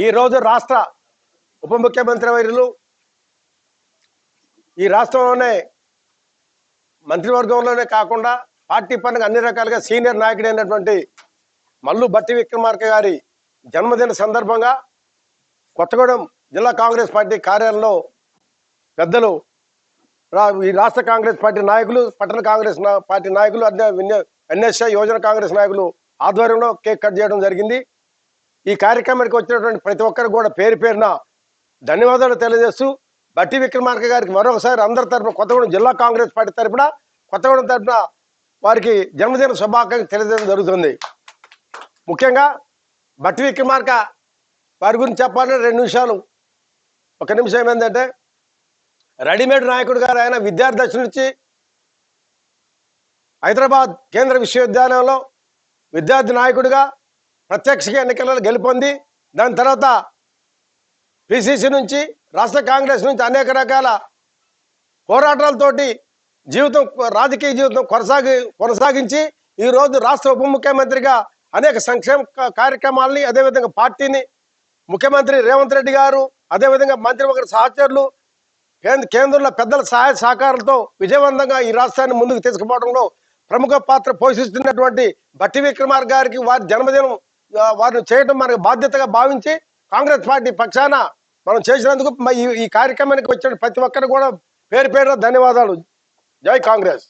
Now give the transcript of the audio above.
ఈ రోజు రాష్ట్ర ఉప ముఖ్యమంత్రి వైరులు ఈ రాష్ట్రంలోనే మంత్రివర్గంలోనే కాకుండా పార్టీ పరంగా అన్ని రకాలుగా సీనియర్ నాయకుడైనటువంటి మల్లు బట్టి విక్రమార్క గారి జన్మదిన సందర్భంగా కొత్తగూడెం జిల్లా కాంగ్రెస్ పార్టీ కార్యాలయంలో పెద్దలు రా- ఈ రాష్ట్ర కాంగ్రెస్ పార్టీ నాయకులు పట్టణ కాంగ్రెస్ పార్టీ నాయకులు అదే ఎన్ఎస్ఐ యోజన కాంగ్రెస్ నాయకులు ఆధ్వర్యంలో కేక్ కట్ చేయడం జరిగింది. ఈ కార్యక్రమానికి వచ్చినటువంటి ప్రతి ఒక్కరికి కూడా పేరు పేరున ధన్యవాదాలు తెలియజేస్తూ బట్టి విక్రమార్క గారికి మరొకసారి అందరి తరఫున కొత్తగూడెం జిల్లా కాంగ్రెస్ పార్టీ తరఫున కొత్తగూడెం తరపున వారికి జన్మదిన శుభాకాంక్షలు తెలియజేయడం జరుగుతుంది. ముఖ్యంగా బట్టి విక్రమార్క వారి గురించి చెప్పాలంటే రెండు నిమిషాలు. ఒక నిమిషం ఏంటంటే రెడీమేడ్ నాయకుడు గారు ఆయన విద్యార్థి దశ నుంచి హైదరాబాద్ కేంద్ర విశ్వవిద్యాలయంలో విద్యార్థి నాయకుడిగా ప్రత్యక్ష ఎన్నికలలో గెలుపొంది దాని తర్వాత పిసిసి నుంచి రాష్ట్ర కాంగ్రెస్ నుంచి అనేక రకాల పోరాటాలతోటి జీవితం రాజకీయ జీవితం కొనసాగి కొనసాగించి ఈరోజు రాష్ట్ర ఉప ముఖ్యమంత్రిగా అనేక సంక్షేమ కార్యక్రమాలని అదేవిధంగా పార్టీని ముఖ్యమంత్రి రేవంత్ రెడ్డి గారు అదేవిధంగా మంత్రివర్గ సహచరులు కేంద్ర కేంద్రంలో పెద్దల సహాయ సహకారాలతో విజయవంతంగా ఈ రాష్ట్రాన్ని ముందుకు తీసుకుపోవడంలో ప్రముఖ పాత్ర పోషిస్తున్నటువంటి భట్టి విక్రమార్ గారికి వారి జన్మదినం వారు వారిని చేయడం మనకు బాధ్యతగా భావించి కాంగ్రెస్ పార్టీ పక్షాన మనం చేసినందుకు ఈ- ఈ కార్యక్రమానికి వచ్చిన ప్రతి ఒక్కరు కూడా పేరు పేరున ధన్యవాదాలు. జై కాంగ్రెస్.